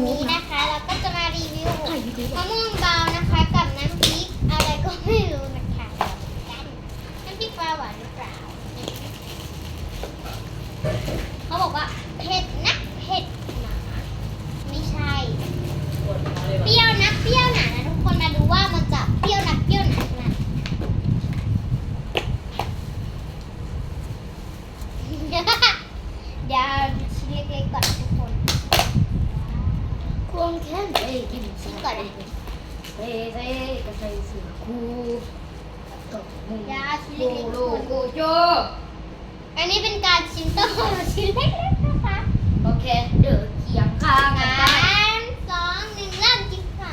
วันนี้นะคะ เราก็จะมารีวิวมะม่วงเบานะคะ กับน้ำพริกอะไรก็ไม่รู้นะคะกันน้ำพริกปลาหวานหรือเปล่าเขาบอกว่าเผ็ดนะเผ็ดหนาไม่ใช่เปรี้ยวนะเปรี้ยวหนานะทุกคนมาดูว่ามันจะเปรี้ยวนะเปรี้ยวหนาขนาดเดี๋ยว ซ่เซ่ก็ใส่เสื้อคู่ตบมือยาชิ้นโกเล็กๆโลโกโจอันนี้เป็นการชิมต้มชิ้นเล็กๆนะคะโอเค เดินเคียงข้างกันสาได้มสองหนึ่งเริ่มกินค่ะ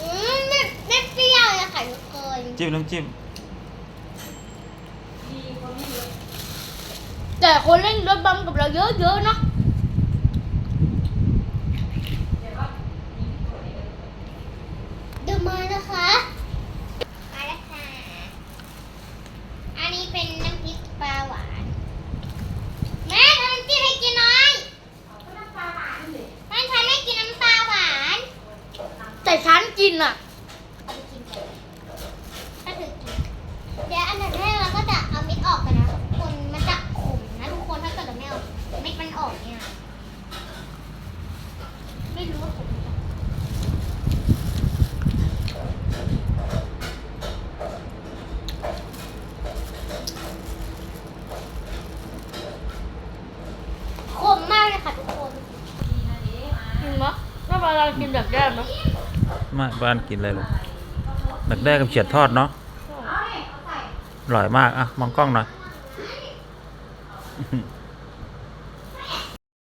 อืมไม่ไม่เปรี้ยวเลยค่ะทุกคน จิ้มน้ำจิ้ม แต่คนเล่นรถบัมกับเราเยอะๆเนาะเดี๋ยวมานะคะ มาแล้วค่ะ อันนี้เป็นน้ำพริกปลาหวาน แม่ทำน้ำจิ้มให้กินหน่อยแม่ฉันไม่กินน้ำปลาหวานแต่ฉันกินอะ เอาไปกินก่อนถ้าเธอกิน เดี๋ยวอันดับแรกเราก็จะเอาเม็ดออกกันนะทุกคนมันจะขมนะทุกคนถ้าเกิดเราไม่เอาเม็ดมันออกเนี่ย ไม่รู้ว่าขมหรือเปล่าขมมากเลยค่ะทุกคน จริงปะถ้าเรากินแบบแย่ไหมไม่บ้านกินอะไรลูกดักแด้กับเฉียดทอดเนาะอร่อยมาก อะ มองกล้องหน่อย